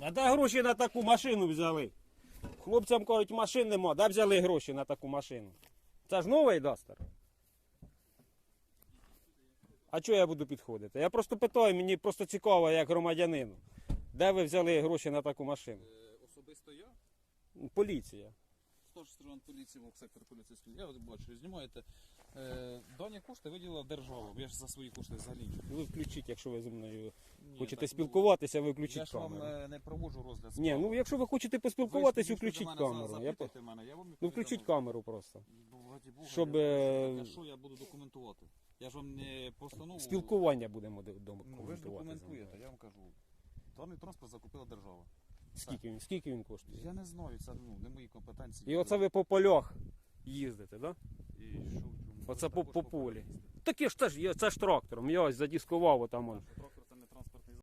А де гроші на таку машину взяли? Хлопцям кажуть, машин нема, де взяли гроші на таку машину? Це ж новий Дастер. А чого я буду підходити? Я просто питаю, мені просто цікаво, як громадянину. Де ви взяли гроші на таку машину? Е, Особисто я, Поліція. старший сержант поліції, сектор поліцейський, я от бачу, знімаєте. Е, дані кошти виділила держава, бо я ж за свої кошти взагалі. нічого. Ви включіть, якщо ви зі мною Ні, хочете так, спілкуватися, ви Ну, включіть я ж вам камеру. е, не проводжу розгляд Ні, справи. ну якщо ви хочете Ви поспілкуватись, включіть камеру. Я... по- мене, я вам Ну включіть камеру просто. Ну, Щоб, я, е, що я буду документувати? Я ж вам не постанову... Спілкування будемо до- Ну, ви ж документуєте, я вам кажу. Даний транспорт закупила держава. Скільки він, скільки він коштує? Я не знаю, це ну, не мої компетенції. І оце ви по полях їздите, так? Да? І що? Оце по, по полі. Таке ж теж є, це ж трактором. Я ось задіскував отам